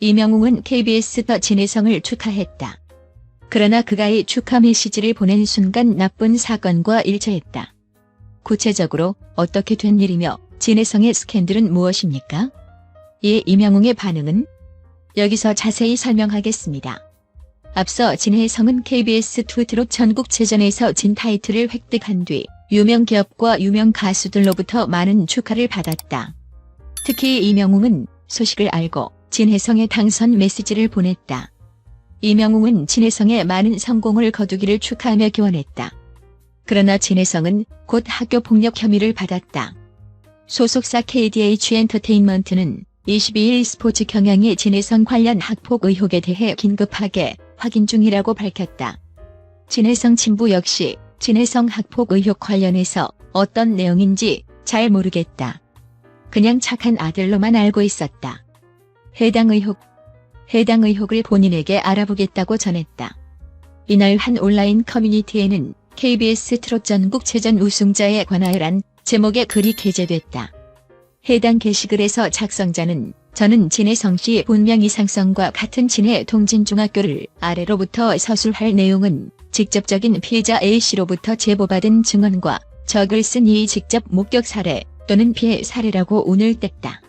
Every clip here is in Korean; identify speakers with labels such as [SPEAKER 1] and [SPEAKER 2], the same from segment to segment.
[SPEAKER 1] 이명웅은 KBS 더 진해성을 축하했다. 그러나 그가 이 축하 메시지를 보낸 순간 나쁜 사건과 일처했다. 구체적으로 어떻게 된 일이며 진해성의 스캔들은 무엇입니까? 이에 이명웅의 반응은 여기서 자세히 설명하겠습니다. 앞서 진해성은 KBS2 트롯 전국 체전에서 진 타이틀을 획득한 뒤 유명 기업과 유명 가수들로부터 많은 축하를 받았다. 특히 이명웅은 소식을 알고 진해성의 당선 메시지를 보냈다. 이명웅은 진해성의 많은 성공을 거두기를 축하하며 기원했다. 그러나 진해성은 곧 학교 폭력 혐의를 받았다. 소속사 KDH 엔터테인먼트는 22일 스포츠 경향의 진해성 관련 학폭 의혹에 대해 긴급하게 확인 중이라고 밝혔다. 진해성 친부 역시 진해성 학폭 의혹 관련해서 어떤 내용인지 잘 모르겠다. 그냥 착한 아들로만 알고 있었다. 해당 의혹, 해당 의혹을 본인에게 알아보겠다고 전했다. 이날 한 온라인 커뮤니티에는 KBS 트롯 전국 체전 우승자에 관하여란 제목의 글이 게재됐다. 해당 게시글에서 작성자는 저는 진해성 씨 본명 이상성과 같은 진해 동진중학교를 아래로부터 서술할 내용은 직접적인 피해자 A씨로부터 제보받은 증언과 적을 쓴 이 직접 목격 사례 또는 피해 사례라고 운을 뗐다.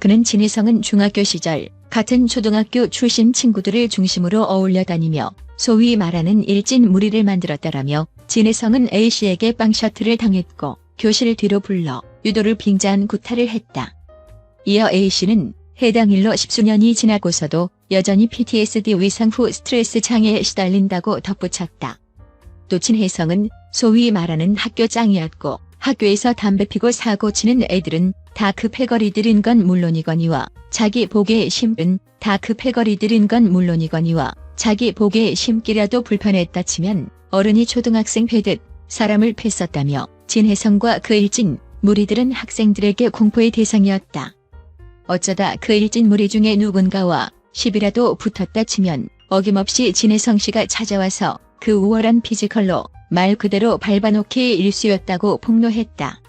[SPEAKER 1] 그는 진해성은 중학교 시절 같은 초등학교 출신 친구들을 중심으로 어울려 다니며 소위 말하는 일진 무리를 만들었다라며 진해성은 A씨에게 빵셔트를 당했고 교실 뒤로 불러 유도를 빙자한 구타를 했다. 이어 A씨는 해당 일로 십수년이 지나고서도 여전히 PTSD 위상 후 스트레스 장애에 시달린다고 덧붙였다. 또 진혜성은 소위 말하는 학교 짱이었고 학교에서 담배 피고 사고 치는 애들은 다그 패거리들인 건 물론이거니와 자기 복에 심은 다그 패거리들인 건 물론이거니와 자기 복에 심기라도 불편했다 치면 어른이 초등학생 패듯 사람을 팼었다며 진혜성과 그 일진 무리들은 학생들에게 공포의 대상이었다. 어쩌다 그 일진 무리 중에 누군가와 시비라도 붙었다 치면 어김없이 진혜성 씨가 찾아와서 그 우월한 피지컬로 말 그대로 밟아놓기 일쑤였다고 폭로했다.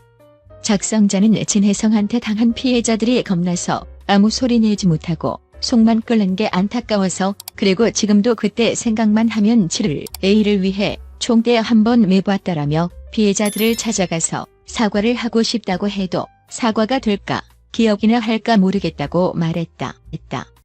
[SPEAKER 1] 작성자는 진혜성한테 당한 피해자들이 겁나서 아무 소리 내지 못하고 속만 끓는 게 안타까워서 그리고 지금도 그때 생각만 하면 치를 A를 위해 총대 한번 매보았다라며 피해자들을 찾아가서 사과를 하고 싶다고 해도 사과가 될까 기억이나 할까 모르겠다고 말했다. 했다.